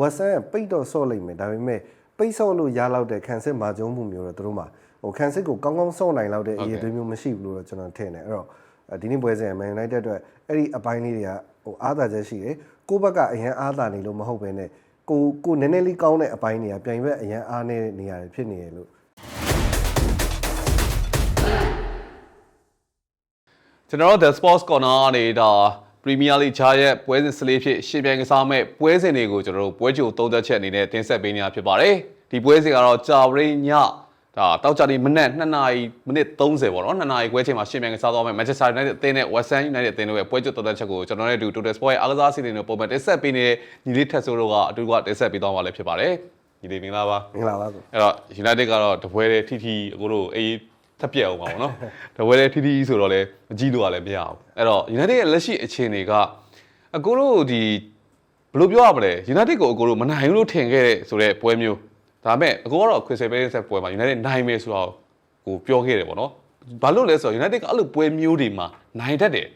ဝက်ဆန်ကပိတ်တော့ဆော့လိုက်မယ်ဒါပေမဲ့ပိတ်ဆော့လို့ရလောက်တဲ့ခံစစ်မာကြုံမှုမျိုးတော့သူတို့မှာဟိုခံစစ်ကိုကောင်းကောင်းဆော့နိုင်လောက်တဲ့အရေးအသွေးမျိုးမရှိဘူးလို့တော့ကျွန်တော်ထင်တယ်အဲ့တော့ဒီနေ့ပွဲစဉ် Man United အတွက်အဲ့ဒီအပိုင်းလေးတွေကဟိုအားသာချက်ရှိတယ်ကိုယ့်ဘက်ကအရင်အားသာနေလို့မဟုတ်ဘဲနဲ့ကိုကိုနည်းနည်းလေးကောင်းတဲ့အပိုင်းတွေကပြိုင်ဘက်အရင်အားနေတဲ့နေရာတွေဖြစ်နေရလို့ကျွန်တော်တို့ The Sports Corner ကနေဒါ Premier League ဂျာရဲ့ပွဲစဉ်စလေးဖြစ်ရှင်ပြိုင်ကစားမဲ့ပွဲစဉ်တွေကိုကျွန်တော်တို့ပွဲကြိုသုံးသက်ချက်အနေနဲ့တင်ဆက်ပေးနေတာဖြစ်ပါတယ်ဒီပွဲစဉ်ကတော့ကြာပရိညဒါတောက်ကြတဲ့မနက်2နာရီမိနစ်30ပေါ့နော်2နာရီခွဲချိန်မှာရှင်ပြိုင်ကစားသွားမဲ့ Manchester United အသင်းနဲ့ West Ham United အသင်းတို့ရဲ့ပွဲကြိုသုံးသက်ချက်ကိုကျွန်တော်နဲ့အတူ Total Sport ရဲ့အားကစားစီစဉ်တွေပုံမှန်တင်ဆက်ပေးနေတဲ့ညီလေးထက်ဆိုးတို့ကအတူကတင်ဆက်ပေးသွားမှာလည်းဖြစ်ပါတယ်ညီလေးမင်္ဂလာပါမင်္ဂလာပါကိုအဲ့တော့ United ကတော့တပွဲတဲ့ထိထိအခုတို့အေး ထပ်ပြက်အောင်ပါဗောနော်တပွဲတဲ့ထိထိဆိုတော့လည်းမကြည့်လို့ကလည်းမရအောင်အဲ့တော့ United ရဲ့လက်ရှိအခြေအနေကအကိုတို့ဒီဘယ်လိုပြောရမလဲ United ကိုအကိုတို့မနိုင်ဘူးလို့ထင်ခဲ့တဲ့ဆိုတဲ့ပွဲမျိုးဒါပေမဲ့အကိုကတော့ Crystal Palace ပွဲမှာ United နိုင်မယ်ဆိုတော့ကိုပြောခဲ့တယ်ဗောနော်ဘာလို့လဲဆိုတော့ United ကအဲ့လိုပွဲမျိုးတွေမှာနိုင်တတ်တယ်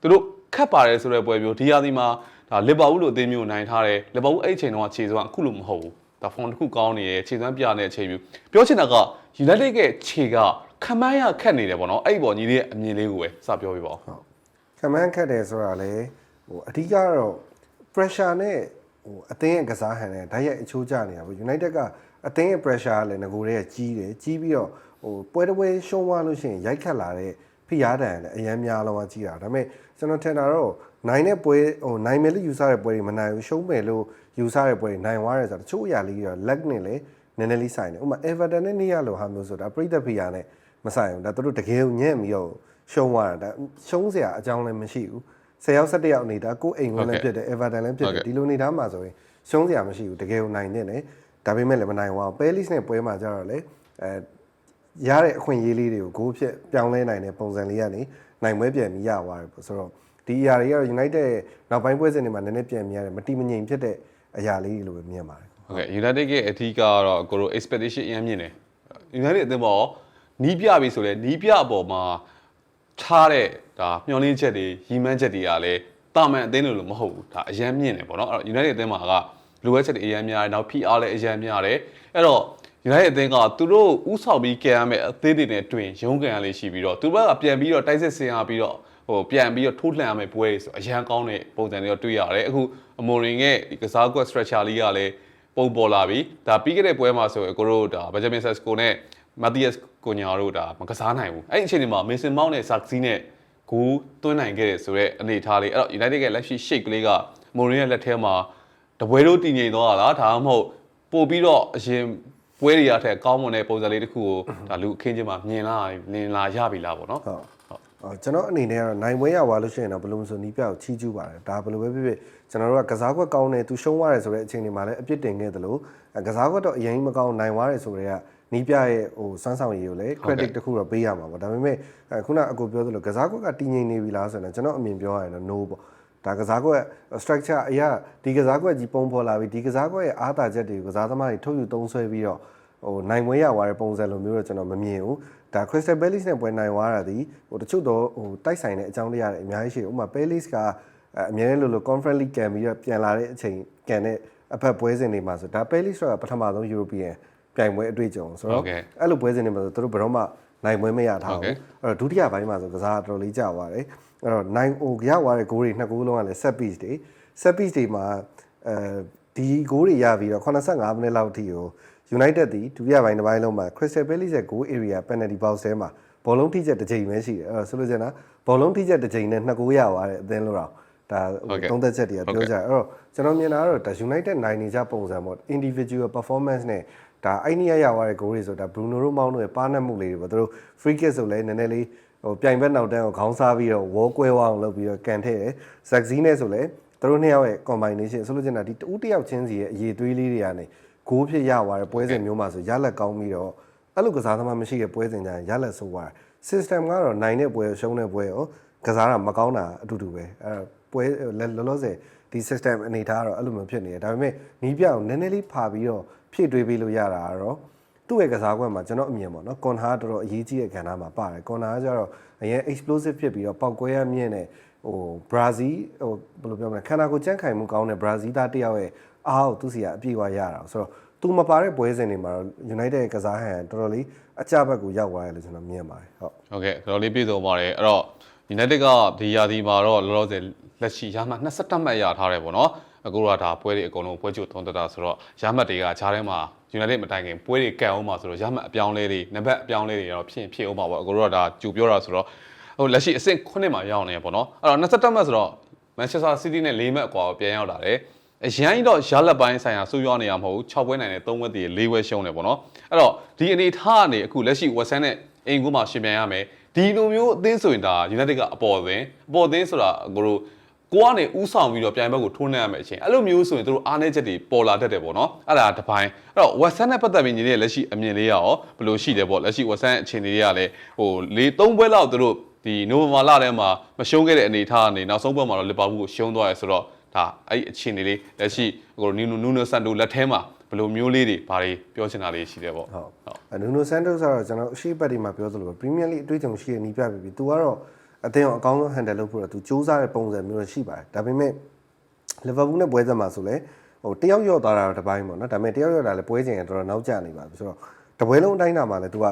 သူတို့ခတ်ပါတယ်ဆိုတဲ့ပွဲမျိုးဒီဟာဒီမှာဒါလီဗာပူးလိုအသင်းမျိုးနိုင်ထားတယ်လီဗာပူးအဲ့အချိန်တုန်းကခြေစွမ်းအခုလိုမဟုတ်ဘူးဒါဖုန်းတစ်ခုကောင်းနေရယ်ခြေစွမ်းပြနေတဲ့အချိန်မျိုးပြောချင်တာက United ရဲ့ခြေက ခမန်းရခက်နေတယ်ဗောနော်အဲ့ဒီပေါ်ညီလေးရဲ့အမြင်လေးကိုပဲစပြောပြပါဦးဟုတ်ခမန်းခတ်တယ်ဆိုတာလေဟိုအဓိကတော့ pressure နဲ့ဟိုအသင်းရဲ့ကစားဟန်နဲ့ဓာတ်ရိုက်အချိုးကျနေတာပေါ့ United ကအသင်းရဲ့ pressure ကလည်းငကိုတည်းကကြီးတယ်ကြီးပြီးတော့ဟိုပွဲတစ်ပွဲရှုံးသွားလို့ရှိရင်ရိုက်ခတ်လာတဲ့ဖိအားတန်လည်းအများများလုံးဝကြီးတာဒါပေမဲ့ကျွန်တော်ထင်တာတော့နိုင်တဲ့ပွဲဟိုနိုင်မယ်လို့ယူဆတဲ့ပွဲတွေမနိုင်ဘူးရှုံးမယ်လို့ယူဆတဲ့ပွဲတွေနိုင်သွားတယ်ဆိုတော့တချို့အရာလေးတွေတော့ lag နဲ့လည်းနည်းနည်းလေးဆိုင်တယ်ဥပမာ Everton နဲ့နေရလို့ဟာမျိုးဆိုတာပြိသက်ဖိအားနဲ့ မဆိုင်ဘူးဒါသူတို့တကယ်ကိုညံ့ပြီးတော့ရှုံးသွားတာဒါရှုံးစရာအကြောင်းလည်းမရှိဘူး10ယောက်17ယောက်နေတာကိုယ်အိမ်ဝင်လည်းဖြစ်တယ် Everton လည်းဖြစ်တယ်ဒီလိုနေသားမှာဆိုရင်ရှုံးစရာမရှိဘူးတကယ်ကိုနိုင်နေတယ်ဒါပေမဲ့လည်းမနိုင်ဘူးပဲလစ်နဲ့ပွဲမှာကြတော့လေအဲရတဲ့အခွင့်အရေးလေးတွေကိုဂိုးဖြစ်ပြောင်းလဲနိုင်တဲ့ပုံစံလေးကနေနိုင်ပွဲပြန်ပြီးရသွားတယ်ပေါ့ဆိုတော့ဒီအရာတွေကတော့ United ရဲ့နောက်ပိုင်းပွဲစဉ်တွေမှာနည်းနည်းပြန်မြင်ရတယ်မတိမငြိမ်ဖြစ်တဲ့အရာလေးတွေလိုပဲမြင်ပါတယ်ဟုတ်ကဲ့ United ရဲ့အထီးကတော့ကိုတို့ expectation အရင်မြင်တယ် United အသင်းပေါ် နီးပြပြီဆိုလဲနီးပြအပေါ်မှာထားတဲ့ဒါမျှော်လင့်ချက်တွေရီမန်းချက်တွေကလည်းတာမန်အသင်းလိုလိုမဟုတ်ဘူးဒါအရင်မြင်တယ်ပေါ့နော်အဲ့တော့ United အသင်းမှာကလိုအပ်ချက်တွေအရင်များတယ်နောက် PR လည်းအရင်များတယ်အဲ့တော့ United အသင်းကသူတို့ဥဆောင်ပြီးကံရမယ်အသင်းတွေနဲ့တွင်ရုံးကန်ရလေးရှိပြီးတော့သူတို့ကပြန်ပြီးတော့တိုက်စစ်ဆင်ရပြီးတော့ဟိုပြန်ပြီးတော့ထိုးလှန်ရမယ်ပွဲဆိုအရန်ကောင်းတဲ့ပုံစံတွေတော့တွေ့ရတယ်အခုအမိုရင်ရဲ့ဒီကစားကွက် structure လေးကလည်းပုံပေါ်လာပြီဒါပြီးခဲ့တဲ့ပွဲမှာဆိုရင်ကိုတို့ဒါ Benjamin Sesko နဲ့ Matthias Cunha တို့ဒါမကစားနိုင်ဘူးအဲ့ဒီအချိန်ဒီမှာ Mason Mount နဲ့ Saxi နဲ့ဂိုးသွင်းနိုင်ခဲ့တယ်ဆိုတော့အနေထားလေးအဲ့တော့ United ရဲ့လက်ရှိ shape ကလေးကမိုရင်ရဲ့လက်ထဲမှာတပွဲတို့တည်ငြိမ်သွားတာလားဒါမှမဟုတ်ပို့ပြီးတော့အရင်ပွဲတွေရတဲ့ကောင်းမွန်တဲ့ပုံစံလေးတစ်ခုကိုဒါလူအခင်းချင်းမှာမြင်လာမြင်လာရပြီလားပေါ့နော်ဟုတ်အော် ကျွန်တော်အနေနဲ့ကတော့နိုင်ပွဲရသွားလို့ရှိရင်တော့ဘယ်လိုမှဆိုနီးပြကိုချီးကျူးပါတယ်ဒါဘယ်လိုပဲဖြစ်ဖြစ်ကျွန်တော်တို့ကကစားကွက်ကောင်းတယ်သူရှုံးသွားတယ်ဆိုတဲ့အချိန်တွေမှာလည်းအပြစ်တင်ခဲ့သလိုအဲကစားကွက်တော့အရင်မကောင်းနိုင်သွားတယ်ဆိုတော့နီးပြရဲ့ဟိုစွမ်းဆောင်ရည်ကိုလည်း credit တစ်ခုတော့ပေးရမှာပေါ့ဒါပေမဲ့အဲခုနအကိုပြောသလိုကစားကွက်ကတည်ငြိမ်နေပြီလားဆိုတော့ကျွန်တော်အမြင်ပြောရရင်တော့ no ပေါ့ဒါကစားကွက် structure အရာဒီကစားကွက်ကြီးပုံဖော်လာပြီဒီကစားကွက်ရဲ့အားသာချက်တွေကိုကစားသမားတွေထုတ်ယူသုံးဆွဲပြီးတော့ဟိုနိုင်ပွဲရသွားတဲ့ပုံစံလိုမျိုးတော့ကျွန်တော်မမြင်ဘူး ဒါ Crystal Palace နဲ့ပွဲနိုင်သွားတာဒီဟိုတချို့တော့ဟိုတိုက်ဆိုင်တဲ့အကြောင်းတရားတွေအများကြီးရှိတယ်ဥပမာ Palace ကအမြဲတမ်းလို့လို့ Conference League ကန်ပြီးတော့ပြန်လာတဲ့အချိန်ကန်တဲ့အဖက်ပွဲစဉ်တွေမှာဆိုဒါ Palace ဆိုတာပထမဆုံး European ပြိုင်ပွဲအတွေ့အကြုံဆိုတော့အဲ့လိုပွဲစဉ်တွေမှာဆိုသူတို့ဘယ်တော့မှနိုင်ပွဲမရထားဘူးအဲ့တော့ဒုတိယပိုင်းမှာဆိုကစားတော်တော်လေးကြာသွားတယ်အဲ့တော့နိုင်ဟိုရသွားတဲ့ဂိုးတွေနှစ်ဂိုးလုံးကလည်း set piece တွေ set piece တွေမှာအဲဒီဂိုးတွေရပြီးတော့85မိနစ်လောက်အထိကို United ဒီဒုတိယပိုင်းတစ်ပိုင်းလုံးမှာ Crystal Palace ရဲ့ goal area penalty box ထဲမှာဘောလုံးထိချက်တစ်ချိန်ပဲရှိတယ်အဲ့တော့ဆိုလို့ချင်တာဘောလုံးထိချက်တစ်ချိန်နဲ့နှစ်ဂိုးရသွားတယ်အသင်းလို့တော့ဒါသုံးသက်ချက်တွေကပြောကြတယ်အဲ့တော့ကျွန်တော်မြင်တာကတော့ဒါ United နိုင်နေကြပုံစံပေါ့ individual performance နဲ့ဒါအိုင်နီယာရသွားတဲ့ goal တွေဆိုတာ Bruno တို့မောင်းတို့ရဲ့ပါနတ်မှုလေးတွေပေါ့သူတို့ free kick ဆိုလဲနည်းနည်းလေးဟိုပြိုင်ဘက်နောက်တန်းကိုခေါင်းစားပြီးတော့ဝေါ်ကွဲဝအောင်လုပ်ပြီးတော့ကန်ထည့်တယ်။ Zaxi နဲ့ဆိုလဲသူတို့နှစ်ယောက်ရဲ့ combination ဆိုလို့ချင်တာဒီတူတယောက်ချင်းစီရဲ့အရေးသွေးလေးတွေကနေ ဂိုးဖြစ်ရသွားတဲ့ပွဲစဉ်မျိုးမှာဆိုရလက်ကောင်းပြီးတော့အဲ့လိုကစားသမားမရှိတဲ့ပွဲစဉ်ကြရင်ရလက်ဆိုးသွားတယ် system ကတော့နိုင်တဲ့ပွဲရှုံးတဲ့ပွဲရောကစားတာမကောင်းတာအတူတူပဲအဲ့ပွဲလောလောဆယ်ဒီ system အနေထားကတော့အဲ့လိုမျိုးဖြစ်နေတယ်ဒါပေမဲ့နီးပြအောင်နည်းနည်းလေးဖာပြီးတော့ဖြည့်တွေးပေးလို့ရတာကတော့သူ့ရဲ့ကစားကွက်မှာကျွန်တော်အမြင်ပေါ့နော်ကွန်ဟာတော်တော်အရေးကြီးတဲ့ကဏ္ဍမှာပါတယ်ကွန်ဟာကျတော့အရင် explosive ဖြစ်ပြီးတော့ပောက်ကွဲရမြင့်တဲ့ဟိုဘရာဇီးဟိုဘယ်လိုပြောမလဲခန္ဓာကိုယ်ကြန့်ခိုင်မှုကောင်းတဲ့ဘရာဇီးသားတယောက်ရဲ့ အားကိုသူစီကအပြည့်အဝရတာဆိုတော့သူမပါတဲ့ပွဲစဉ်တွေမှာတော့ United ရဲ့ကစားဟန်တော်တော်လေးအကြဘက်ကိုရောက်သွားတယ်လို့ကျွန်တော်မြင်ပါတယ်ဟုတ်ဟုတ်ကဲ့တော်တော်လေးပြည့်စုံပါတယ်အဲ့တော့ United ကဒီရာသီမှာတော့လောလောဆယ်လက်ရှိရမှတ်22မှတ်ရထားတယ်ပေါ့နော်အခုတော့ဒါပွဲတွေအကုန်လုံးပွဲချုပ်သုံးသက်တာဆိုတော့ရမှတ်တွေကခြားထဲမှာ United မတိုင်ခင်ပွဲတွေကန်အောင်မှာဆိုတော့ရမှတ်အပြောင်းလဲတွေနံပါတ်အပြောင်းလဲတွေတော့ဖြစ်ဖြစ်အောင်ပါပေါ့အခုတော့ဒါကြူပြောတာဆိုတော့ဟိုလက်ရှိအဆင့်9မှာရောက်နေရပေါ့နော်အဲ့တော့22မှတ်ဆိုတော့ Manchester City နဲ့4မှတ်အကွာကိုပြန်ရောက်လာတယ် အရန်တော့ရလက်ပိုင်းဆိုင်ရာဆူရွားနေရမဟုတ်ဘူး6ပွဲနိုင်တယ်3ပွဲတည်4ပွဲရှုံးတယ်ပေါ့နော်အဲ့တော့ဒီအနေထားကနေအခုလက်ရှိ West Ham နဲ့အင်ကူမှာရှင်ပြန်ရမယ်ဒီလိုမျိုးအသင်းဆိုရင်ဒါ United ကအပေါ်အသင်းအပေါ်အသင်းဆိုတာကိုတို့ကိုကနေဥဆောင်ပြီးတော့ပြိုင်ဘက်ကိုထိုးနှံရမယ်အချိန်အဲ့လိုမျိုးဆိုရင်တို့အားနည်းချက်တွေပေါ်လာတတ်တယ်ပေါ့နော်အဲ့ဒါတစ်ပိုင်းအဲ့တော့ West Ham နဲ့ပတ်သက်ပြီးညီလေးလက်ရှိအမြင်လေးရောဘယ်လိုရှိတယ်ပေါ့လက်ရှိ West Ham အခြေအနေတွေကလည်းဟို၄၃ပွဲလောက်တို့ဒီနိုဝင်ဘာလထဲမှာမရှုံးခဲ့တဲ့အနေအထားကနေနောက်ဆုံးပွဲမှာတော့လီဗာပူးကိုရှုံးသွားရဲဆိုတော့ ဒါအဲ့ဒီအခြေအနေလေးလက်ရှိဟိုနီနိုနူနိုဆန်တိုလက်ထဲမှာဘယ်လိုမျိုးလေးတွေဘာတွေပြောချင်တာလေးရှိတယ်ပေါ့ ဟုတ်အနူနိုဆန်တိုစ်ကတော့ကျွန်တော်အရှိတ်ပတ်ဒီမှာပြောသလိုပဲပရီးမီးယားလိအတွေ့အကြုံရှိတဲ့နီးပြပြီပြီ။ तू ကတော့အသင်းကိုအကောင်းဆုံး handle လုပ်ဖို့တော့ तू စူးစမ်းတဲ့ပုံစံမျိုးတော့ရှိပါတယ်။ဒါပေမဲ့လီဗာပူးနဲ့ပွဲဆက်မှာဆိုလဲဟိုတယောက်ရော့သွားတာတော့တစ်ပိုင်းပေါ့နော်။ဒါပေမဲ့တယောက်ရော့တာလည်းပွဲချိန်ကတော်တော်နောက်ကျနေပါပြီဆိုတော့တပွဲလုံးအတိုင်းတာမှာလည်း तू က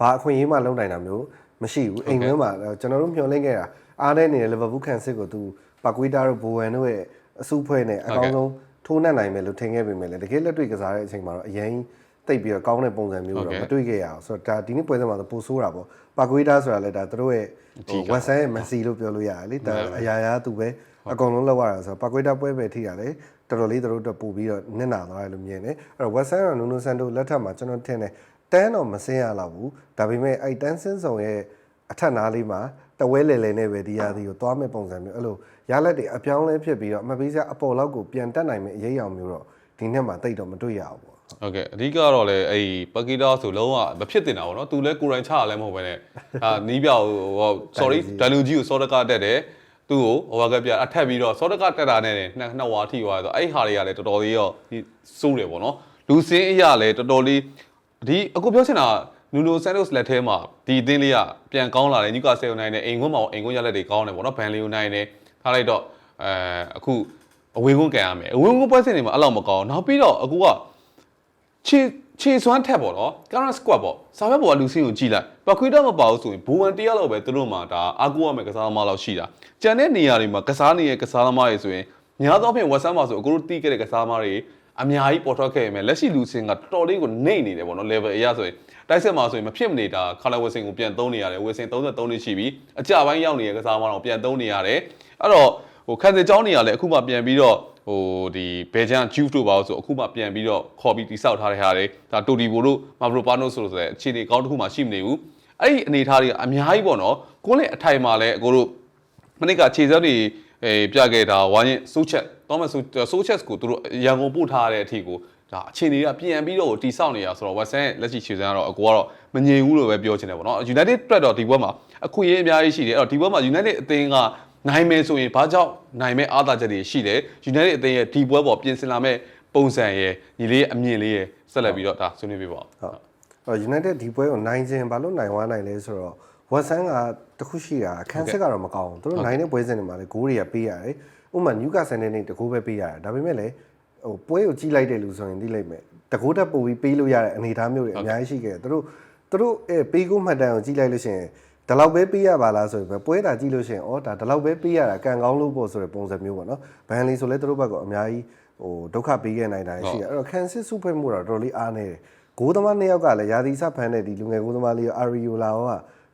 ဘာအခွင့်အရေးမှလုံးနိုင်တာမျိုးမရှိဘူး။အိမ်ထဲမှာကျွန်တော်တို့မျှော်လင့်ခဲ့တာအားတဲ့နေတဲ့လီဗာပူးခံစစ်ကို तू ပါကွေတာတို့ဘိုဝမ်တို့ရဲ့အစုဖွဲ့နဲ့အကောင်းဆုံးထိုးနှက်နိုင်မယ်လို့ထင်ခဲ့ပေမဲ့လည်းတကယ်လက်တွေ့ကစားတဲ့အချိန်မှာတော့အရင်တိတ်ပြီးတော့ကောင်းတဲ့ပုံစံမျိုးတော့မတွေ့ခဲ့ရအောင်ဆိုတော့ဒါဒီနေ့ပွဲစဉ်မှာဆိုပိုဆိုးတာပေါ့ပါကွေတာဆိုတာလည်းဒါသူတို့ရဲ့ဝက်ဆန်ရဲ့မက်ဆီလို့ပြောလို့ရတယ်လေဒါအရာရာသူပဲအကုန်လုံးလောက်ရတာဆိုတော့ပါကွေတာပွဲပဲထိတာလေတော်တော်လေးသူတို့တော့ပို့ပြီးတော့နစ်နာသွားတယ်လို့မြင်တယ်အဲ့တော့ဝက်ဆန်ကနူနိုဆန်တိုလက်ထက်မှာကျွန်တော်ထင်တယ်တန်းတော့မစင်းရတော့ဘူးဒါပေမဲ့အဲ့တန်းစင်းဆောင်ရဲ့အထက်နားလေးမှာတဝဲလေလေနဲ့ပဲဒီရာသီကိုသွားမဲ့ပုံစံမျိုးအဲ့လို ရလက်တွေအပြောင်းလဲဖြစ်ပြီးတော့အမပေးစရာအပေါ်လောက်ကိုပြန်တက်နိုင်မဲ့အရေးအယောင်မျိုးတော့ဒီနှစ်မှာတိတ်တော့မတွေ့ရဘူးပေါ့ဟုတ်ကဲ့အဓိကတော့လေအဲ့ပကီတာဆိုလုံးဝမဖြစ်တင်တာပေါ့နော်သူလည်းကိုယ်တိုင်ချရလည်းမဟုတ်ပဲနဲ့အာနီးပြောက်ဟို sorry ဒန်လူကြီးကိုစောတကတက်တယ်သူ့ကိုဟိုဘာကပြအထက်ပြီးတော့စောတကတက်တာနဲ့နှစ်နှစ်ဝါထိသွားဆိုအဲ့ဟာတွေကလည်းတော်တော်လေးရောစိုးတယ်ပေါ့နော်လူစင်းအရာလည်းတော်တော်လေးဒီအခုပြောချင်တာနူနိုဆန်တိုစ်လက်ထဲမှာဒီအသင်းလေးကပြန်ကောင်းလာတယ်ညူကာဆယ်ယူနိုင်တယ်အိမ်ခွန်းမှာအိမ်ခွန်းရလက်တွေကောင်းတယ်ပေါ့နော်ဘန်လီယူနိုင်တယ် ထားလိုက်တော့အဲအခုအဝေးခွန်းကန်ရမယ်အဝေးခွန်းပွဲစဉ်တွေမှာအဲ့လောက်မကောင်းနောက်ပြီးတော့အခုကခြေခြေစွမ်းထက်ပေါ့နော် current squad ပေါ့စာဘက်ပေါ်ကလူစင်းကိုကြည့်လိုက်ပခွေးတော့မပါဘူးဆိုရင်ဘူဝန်တရားလောက်ပဲသူတို့မှဒါအာကူရမယ်ကစားသမားလောက်ရှိတာကြံတဲ့နေရာတွေမှာကစားနေတဲ့ကစားသမားတွေဆိုရင်များသောအားဖြင့်ဝက်ဆမ်မှာဆိုအခုတို့တီးခဲ့တဲ့ကစားသမားတွေအများကြီးပေါ်ထွက်ခဲ့ရမယ်လက်ရှိလူစင်းကတော်တော်လေးကိုနှိမ့်နေတယ်ပေါ့နော် level အရဆိုရင် တိုက်ဆက်မှာဆိုရင်မဖြစ်မနေတာခါလာဝက်ဆင်ကိုပြန်သုံးနေရတယ်ဝက်ဆင်33နှစ်ရှိပြီအကြပိုင်းရောက်နေတဲ့ကစားသမားတော့ပြန်သုံးနေရတယ်အဲ့တော့ဟိုခန်းစကြောင်းနေရလဲအခုမှပြန်ပြီးတော့ဟိုဒီဘယ်ဂျန်ဂျူးတို့ပါလို့ဆိုအခုမှပြန်ပြီးတော့ခေါ်ပြီးတိစောက်ထားတဲ့ဟာတွေဒါတိုတီဘိုတို့မာဘရိုပါနိုဆိုလို့ဆိုတဲ့အခြေအနေကောင်းတစ်ခုမှရှိမနေဘူးအဲ့ဒီအနေအထားတွေကအများကြီးပေါ့နော်ကိုယ်လည်းအထိုင်မှာလည်းအကိုတို့မနစ်ကခြေစက်တွေအဲပြခဲ့တာဝိုင်းရင်ဆိုးချက်တော့မဆိုဆိုးချက်ကိုသူတို့ရန်ကုန်ပို့ထားတဲ့အထိကို ဒါအခြေအနေကပြန်ပြီးတော့တိစောက်နေတာဆိုတော့ West Ham လက်ရှိခြေစက်ကတော့အကိုကတော့မငြိမ်ဘူးလို့ပဲပြောချင်တယ်ပေါ့နော် United အတွက်တော့ဒီဘက်မှာအခွင့်အရေးအများကြီးရှိတယ်အဲ့တော့ဒီဘက်မှာ United အသင်းကနိုင်မယ်ဆိုရင်ဘာကြောင့်နိုင်မဲ့အားသာချက်တွေရှိတယ် United အသင်းရဲ့ဒီပွဲပေါ်ပြင်ဆင်လာမဲ့ပုံစံရဲ့ညီလေးရဲ့အမြင်လေးရဲ့ဆက်လက်ပြီးတော့ဒါဆွေးနွေးပြပါဦးဟုတ်အဲ့တော့ United ဒီပွဲကိုနိုင်ခြင်းဘာလို့နိုင်ဝါနိုင်လဲဆိုတော့ Watson ကတခုရှိတာအခန်းစစ်ကတော့မကောင်းဘူးသူတို့နိုင်တဲ့ပွဲစဉ်တွေမှာလည်းဂိုးတွေကပေးရတယ်ဥပမာ Newcastle နဲ့နေတကူပဲပေးရတယ်ဒါပေမဲ့လည်း ဟိုပွဲကိုကြီးလိုက်တဲ့လူဆိုရင်သိလိုက်မယ်တကူတက်ပို့ပြီးပေးလို့ရတဲ့အနေအထားမျိုးတွေအများကြီးရှိခဲ့တယ်သူတို့သူတို့အဲပေးကိုမှတ်တမ်းကိုကြီးလိုက်လို့ရှိရင်ဒီလောက်ပဲပေးရပါလားဆိုရင်ပဲပွဲတာကြည့်လို့ရှိရင်ဩဒါဒီလောက်ပဲပေးရတာကံကောင်းလို့ပေါ့ဆိုတဲ့ပုံစံမျိုးပေါ့နော်ဘန်လီဆိုလဲသူတို့ဘက်ကအများကြီးဟိုဒုက္ခပေးခဲ့နိုင်တာရှိတယ်အဲ့တော့ကန်စစ်စုဖွဲ့မှုတော့တော်တော်လေးအားနေတယ်ဂိုးသမားနှစ်ယောက်ကလည်းယာဒီစဖန်တဲ့ဒီလူငယ်ဂိုးသမားလေးအာရီယိုလာက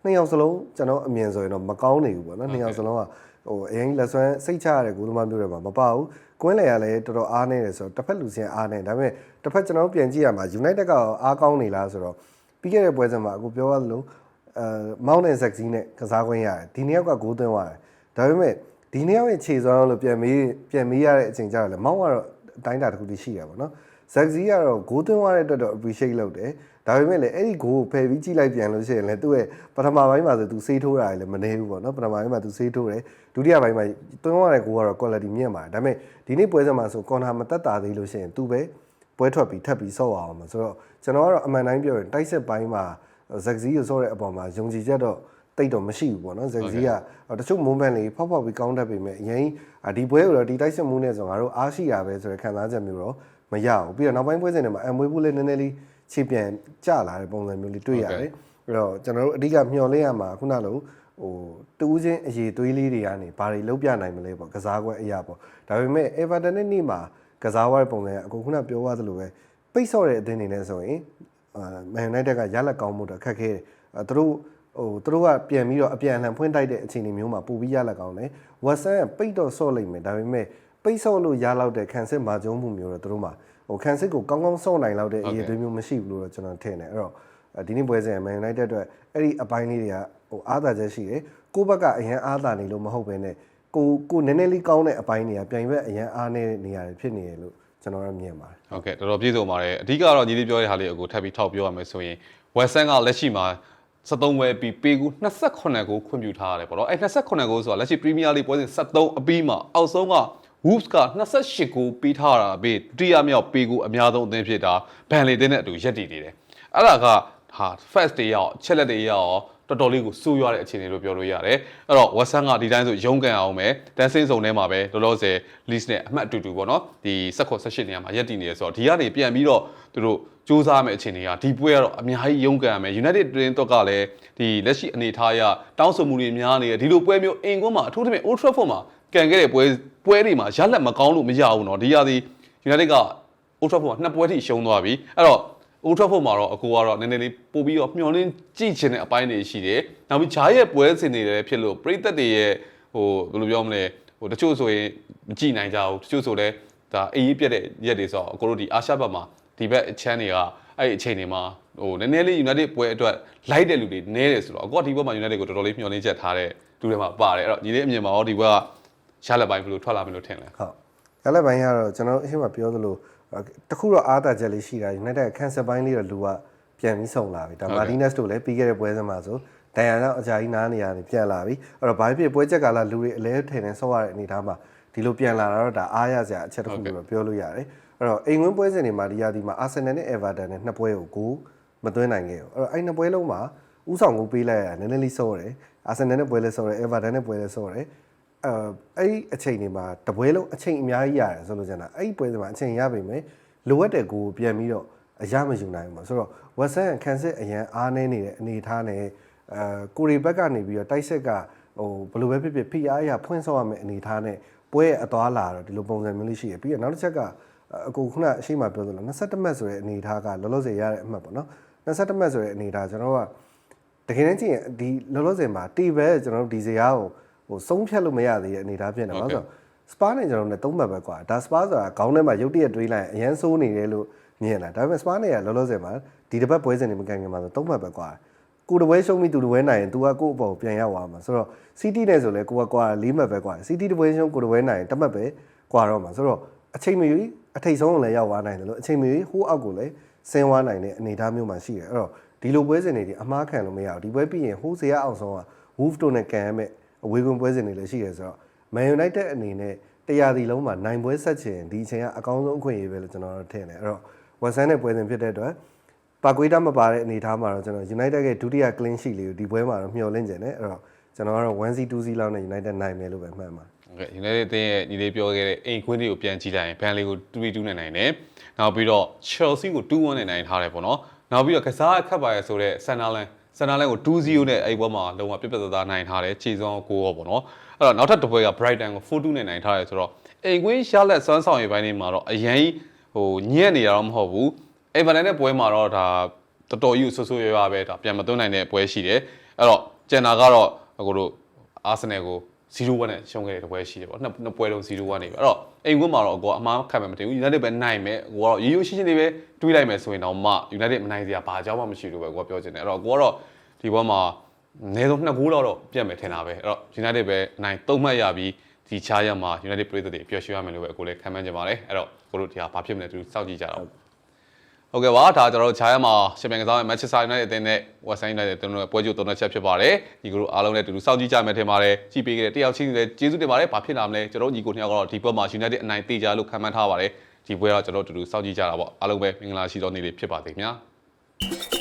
နှစ်ယောက်စလုံးကျွန်တော်အမြင်ဆိုရင်တော့မကောင်းနေဘူးပေါ့နော်နှစ်ယောက်စလုံးကဟိုအရင်လက်ဆွဲစိတ်ချရတဲ့ဂိုးသမားမျိုးတွေမှာမပါဘူး ကွင်းလေကလည်းတော်တော်အားနေတယ်ဆိုတော့တစ်ဖက်လူစင်အားနေဒါပေမဲ့တစ်ဖက်ကျွန်တော်ပြန်ကြည့်ရမှာ United ကအားကောင်းနေလားဆိုတော့ပြီးခဲ့တဲ့ပွဲစဉ်မှာအခုပြောရသလိုအဲမောင်းနဲ့ဇက်ဇီးနဲ့ကစားခွင့်ရတယ်ဒီနှစ်ယောက်ကဂိုးသွင်းသွားတယ်ဒါပေမဲ့ဒီနှစ်ယောက်ရဲ့ခြေစွမ်းလို့ပြန်မေးပြန်မေးရတဲ့အချိန်ကျတော့လေမောင်းကတော့အတိုင်းတာတစ်ခုတည်းရှိရပါတော့ဇက်ဇီကတော့ဂိုးသွင်းသွားတဲ့အတွက်တော့ appreciate လုပ်တယ် ဒါပေမဲ့လည်းအဲ့ဒီဂိုးကိုဖယ်ပြီးကြည့်လိုက်ပြန်လို့ရှိရင်လည်းသူ့ရဲ့ပထမပိုင်းမှာဆိုသူစေးထိုးတာလည်းမနေဘူးပေါ့နော်ပထမပိုင်းမှာသူစေးထိုးတယ်ဒုတိယပိုင်းမှာသွင်းသွားတဲ့ဂိုးကတော့ quality မြင့်ပါတယ်ဒါပေမဲ့ဒီနေ့ပွဲစဉ်မှာဆို corner မတက်တာသေးလို့ရှိရင်သူပဲပွဲထွက်ပြီးထပ်ပြီးဆော့အောင်မှာဆိုတော့ကျွန်တော်ကတော့အမှန်တိုင်းပြောရင်တိုက်စစ်ပိုင်းမှာဇက်ဇီကိုဆော့တဲ့အပေါ်မှာယုံကြည်ချက်တော့တိတ်တော့မရှိဘူးပေါ့နော်ဇက်စီကတချို့ moment လေးဖောက်ဖောက်ပြီးကောင်းတတ်ပေမဲ့အရင်ဒီပွဲကိုတော့ဒီတိုက်စစ်မှုနဲ့ဆိုငါတို့အားရှိတာပဲဆိုတဲ့ခံစားချက်မျိုးတော့မရဘူးပြီးတော့နောက်ပိုင်းပွဲစဉ်တွေမှာအမွေးဘူးလေးနည်းနည်းလေး ခြေပြန်ကျလာတဲ့ပုံစံမျိုးလေးတွေ့ရတယ်အဲ့တော့ကျွန်တော်တို့အဓိကမျှော်လင့်ရမှာခုနလိုဟိုတူးချင်းအရေးသွေးလေးတွေကနေဘာတွေလုံးပြနိုင်မလဲပေါ့ကစားကွက်အရာပေါ့ဒါပေမဲ့ Everton နဲ့နေ့မှာကစားသွားတဲ့ပုံစံကအခုခုနပြောသွားသလိုပဲပိတ်ဆော့တဲ့အသင်းတွေနဲ့ဆိုရင်အာ Man United ကရလက်ကောင်းမှုတော့ခက်ခဲတယ်အဲသူတို့ဟိုသူတို့ကပြန်ပြီးတော့အပြန်အလှန်ဖွင့်တိုက်တဲ့အခြေအနေမျိုးမှာပိုပြီးရလက်ကောင်းတယ်ဝက်ဆန်ကပိတ်တော့ဆော့လိုက်မယ်ဒါပေမဲ့ပိတ်ဆော့လို့ရလောက်တဲ့ခံစစ်မာကျုံးမှုမျိုးတော့သူတို့မှာ ဟိုခံစစ်ကိုကောင်းကောင်းဆော့နိုင်လောက်တဲ့အရေးသွေးမျိုးမရှိဘူးလို့တော့ကျွန်တော်ထင်တယ်အဲ့တော့ဒီနေ့ပွဲစဉ် Man United အတွက်အဲ့ဒီအပိုင်းလေးတွေကဟိုအားသာချက်ရှိတယ်ကိုယ့်ဘက်ကအရင်အားသာနေလို့မဟုတ်ဘဲနဲ့ကိုကိုနည်းနည်းလေးကောင်းတဲ့အပိုင်းတွေကပြိုင်ဘက်အရင်အားနေတဲ့နေရာတွေဖြစ်နေတယ်လို့ကျွန်တော်ကမြင်ပါတယ်ဟုတ်ကဲ့တော်တော်ပြည့်စုံပါတယ်အဓိကတော့ညီလေးပြောတဲ့ဟာလေးကိုထပ်ပြီးထောက်ပြောရမယ်ဆိုရင်ဝက်ဆန်ကလက်ရှိမှာ73ပွဲပြီးပေကူ28ကိုခွင့်ပြုထားရတယ်ပေါ့နော်အဲ28ကိုဆိုတာလက်ရှိပရီးမီးယားလိပွဲစဉ်73အပြီးမှာအောက်ဆုံးက Wolves က28ကိုပေးထားတာပြီးဒုတိယမြောက်ပေကူအများဆုံးအသင်းဖြစ်တာဘန်လီတင်းနဲ့အတူရက်တည်နေတယ်အဲ့ဒါကဟာ first day ရောက်ချက်လက်တွေရောက်တော်တော်လေးကိုစိုးရွားတဲ့အခြေအနေလို့ပြောလို့ရတယ်အဲ့တော့ Western ကဒီတိုင်းဆိုရုန်းကန်အောင်မယ်တန်းစင်းစုံထဲမှာပဲလောလောဆယ် list နဲ့အမှတ်အတူတူပေါ့နော်ဒီ16 18နေရာမှာရက်တည်နေရဆိုတော့ဒီကနေပြန်ပြီးတော့သူတို့စူးစမ်းမယ့်အခြေအနေကဒီပွဲကတော့အများကြီးရုန်းကန်ရမယ် United တွင်တော့ကလည်းဒီလက်ရှိအနေထားအရတောင်းဆိုမှုတွေများနေတယ်ဒီလိုပွဲမျိုးအင်ကွန်းမှာအထူးသဖြင့် Old Trafford မှာ ကန်ခဲ့တဲ့ပွဲပွဲတွေမှာရလက်မကောင်းလို့မရဘူးเนาะဒီရသည် United က Old Trafford မှာနှစ်ပွဲထိရှုံးသွားပြီအဲ့တော့ Old Trafford မှာတော့အကူကတော့နည်းနည်းလေးပို့ပြီးတော့မျောလင်းကြည့်ချင်တဲ့အပိုင်းတွေရှိတယ်။နောက်ပြီးဂျားရဲ့ပွဲစဉ်တွေလည်းဖြစ်လို့ပရိသတ်တွေရဲ့ဟိုဘယ်လိုပြောမလဲဟိုတချို့ဆိုရင်မကြည့်နိုင်ကြဘူးတချို့ဆိုလည်းဒါအေးအေးပြက်တဲ့ရက်တွေဆိုတော့အကိုတို့ဒီအာရှဘက်မှာဒီဘက်အချမ်းတွေကအဲ့ဒီအချိန်တွေမှာဟိုနည်းနည်းလေး United ပွဲအတွက်လိုက်တဲ့လူတွေနည်းတယ်ဆိုတော့အကောဒီဘက်မှာ United ကိုတော်တော်လေးမျှော်လင့်ချက်ထားတဲ့လူတွေမှာပါတယ်အဲ့တော့ညီလေးအမြင်မှာရောဒီဘက်က ရလက်ပိုင်းဘယ်လိုထွက်လာမလို့ထင်လဲဟုတ်ရလက်ပိုင်းကတော့ကျွန်တော်အရှင်းမပြောသလိုတခုတော့အားသာချက်လေးရှိတာ United ကန်ဆယ်ပိုင်းလေးတော့လူကပြန်ပြီးဆုံလာပြီဒါ Martinez တို့လည်းပြီးခဲ့တဲ့ပွဲစဉ်မှာဆိုဒိုင်ယာတော့အကြာကြီးနားနေရတယ်ပြန်လာပြီအဲ့တော့ဘာဖြစ်ပွဲချက်ကာလလူတွေအလဲထင်နေဆော့ရတဲ့အနေအထားမှာဒီလိုပြန်လာတာတော့ဒါအားရစရာအချက်တစ်ခုလို့ပြောလို့ရတယ်အဲ့တော့အိမ်ဝင်းပွဲစဉ်တွေမှာဒီရာဒီမှာ Arsenal နဲ့ Everton နဲ့နှစ်ပွဲကိုကိုမသွင်းနိုင်ခဲ့ဘူးအဲ့တော့အဲ့နှစ်ပွဲလုံးမှာဥဆောင်ကိုပေးလိုက်ရတာနည်းနည်းလေးဆော့တယ် Arsenal နဲ့ပွဲလဲဆော့တယ် Everton နဲ့ပွဲလဲဆော့တယ် အဲအဲ့ဒီအချိန်တွေမှာတပွဲလုံးအချိန်အများကြီးရတယ်ဆိုလို့ကျန်တာအဲ့ဒီပွဲတွေမှာအချိန်ရပါမယ်လိုအပ်တဲ့ကိုယ်ပြန်ပြီးတော့အရမယူနိုင်ဘူးပေါ့ဆိုတော့ဝက်ဆန်ကန်စစ်အရန်အားနေနေတဲ့အနေအထားနဲ့အဲကိုရီဘက်ကနေပြီးတော့တိုက်ဆက်ကဟိုဘယ်လိုပဲဖြစ်ဖြစ်ဖိအားအရဖွင့်ဆော့ရမယ့်အနေအထားနဲ့ပွဲရဲ့အသွားလာတော့ဒီလိုပုံစံမျိုးလေးရှိရပြီးတော့နောက်တစ်ချက်ကအကိုခုနအရှိမပြောသလို21မှတ်ဆိုတဲ့အနေအထားကလောလောဆယ်ရတဲ့အမှတ်ပေါ့နော်21မှတ်ဆိုတဲ့အနေအထားကျွန်တော်ကတကယ်တမ်းကြည့်ရင်ဒီလောလောဆယ်မှာတီဘဲကျွန်တော်တို့ဒီဇယားကို ဟိုဆုံးဖြတ်လို့မရသေးတဲ့အနေအထားဖြစ်နေပါဆိုတော့စပါနဲ့ကျွန်တော်တို့နဲ့သုံးဘက်ပဲကွာဒါစပါဆိုတာခေါင်းထဲမှာရုပ်တရက်တွေးလိုက်အရန်ဆိုးနေတယ်လို့မြင်လာဒါပေမဲ့စပါနဲ့ကလောလောဆယ်မှာဒီတစ်ပတ်ပွဲစဉ်တွေမကန်ခင်မှာဆိုသုံးဘက်ပဲကွာကိုတပွဲရှုံးပြီးသူတပွဲနိုင်ရင် तू ကကိုယ့်အပေါ်ပြန်ရောက်သွားမှာဆိုတော့ CT နဲ့ဆိုလဲကိုကကွာ၄မှတ်ပဲကွာ CT တပွဲရှုံးကိုတပွဲနိုင်ရင်တစ်မှတ်ပဲကွာတော့မှာဆိုတော့အချိန်မရွေးအထိတ်ဆုံးကိုလည်းရောက်သွားနိုင်တယ်လို့အချိန်မရွေးဟိုးအောက်ကိုလည်းဆင်းသွားနိုင်တဲ့အနေအထားမျိုးမှာရှိတယ်အဲ့တော့ဒီလိုပွဲစဉ်တွေဒီအမားခံလို့မရဘူးဒီပွဲပြီးရင်ဟိုးစရာအောင်ဆုံးက Wolf တို့နဲ့ကန်ရမယ့် အဝေးကွင်းပွဲစဉ်တွေလည်းရှိတယ်ဆိုတော့ Man United အနေနဲ့တရားဒီလုံးမှာနိုင်ပွဲဆက်ချင်ဒီအချိန်ကအကောင်းဆုံးအခွင့်အရေးပဲလို့ကျွန်တော်တို့ထင်တယ်အဲ့တော့ West Ham နဲ့ပွဲစဉ်ဖြစ်တဲ့အတွက်ပါကွေးတာမပါတဲ့အနေအထားမှာတော့ကျွန်တော် United ရဲ့ဒုတိယ clean sheet လေးကိုဒီပွဲမှာတော့မျှော်လင့်ကြတယ်အဲ့တော့ကျွန်တော်ကတော့ 1C 2C လောက်နဲ့ United နိုင်မယ်လို့ပဲမှတ်ပါဟုတ်ကဲ့ United အသင်းရဲ့ညီလေးပြောခဲ့တဲ့အိမ်ခွင်းတွေကိုပြန်ကြည့်လိုက်ရင်ဘန်လီကို2-2နဲ့နိုင်တယ်။နောက်ပြီးတော့ Chelsea ကို2-1နဲ့နိုင်ထားတယ်ပေါ့နော်။နောက်ပြီးတော့ကစားအခက်ပါရဆိုတဲ့ Sunderland Sunderland ကို2-0နဲ့အဲ့ဘက်မှာလုံးဝပြတ်ပြတ်သားသားနိုင်ထားတယ်ခြေစွမ်းကိုရောပေါ့နော်။အဲ့တော့နောက်ထပ်တစ်ပွဲက Brighton ကို4-2နဲ့နိုင်ထားတယ်ဆိုတော့အိမ်ခွင်းရှာလက်စွမ်းဆောင်ရေးပိုင်းတွေမှာတော့အရင်ဟိုညံ့နေတာတော့မဟုတ်ဘူး။ Everton နဲ့ပွဲမှာတော့ဒါတော်တော်ကြီးဆူဆူရွရွပဲဒါပြန်မသွင်းနိုင်တဲ့ပွဲရှိတယ်။အဲ့တော့ကျန်တာကတော့အခုတို့ Arsenal ကို 0-1နဲ့ရှုံးခဲ့တဲ့ပွဲရှိတယ်ပေါ့နှစ်နှစ်ပွဲလုံး0-1နေပြီအဲ့တော့အိမ်ကွင်းမှာတော့အကောအမားခံမှမတင်ဘူး United ပဲနိုင်မယ်ကိုကတော့ရိုးရိုးရှင်းရှင်းလေးပဲတွေးလိုက်မယ်ဆိုရင်တော့မှ United မနိုင်စရာဘာကြောင့်မှမရှိလို့ပဲကိုကပြောချင်တယ်အဲ့တော့ကိုကတော့ဒီဘက်မှာအနည်းဆုံး2ဂိုးတော့တော့ပြတ်မယ်ထင်တာပဲအဲ့တော့ United ပဲအနိုင်3မှတ်ရပြီးဒီချားရမှာ United ပြည်သက်တွေပျော်ရွှင်ရမယ်လို့ပဲကိုလည်းခံမှန်းကြပါတယ်အဲ့တော့ကိုတို့ဒီဟာဘာဖြစ်မလဲသူစောင့်ကြည့်ကြတော့ ဟုတ်ကဲ့ပါဒါကျွန်တော်တို့ခြားရမှာရှင်ပြန်ကစားမယ့် Manchester United အသင်းနဲ့ West Ham United အသင်းတို့ရဲ့ပွဲကြိုသုံးသက်ချက်ဖြစ်ပါတယ်ဒီကိုတို့အားလုံးလည်းတူတူစောင့်ကြည့်ကြမယ်ထင်ပါတယ်ကြည့်ပေးခဲ့တဲ့တယောက်ချင်းလည်းကျေးဇူးတင်ပါတယ်ဘာဖြစ်လာမလဲကျွန်တော်ညီကိုနှစ်ယောက်ကတော့ဒီဘက်မှာ United အနိုင်တေးကြလို့ခံမှန်းထားပါတယ်ဒီပွဲတော့ကျွန်တော်တို့တူတူစောင့်ကြည့်ကြတာပေါ့အားလုံးပဲမင်္ဂလာရှိသောနေ့လေးဖြစ်ပါစေခင်ဗျာ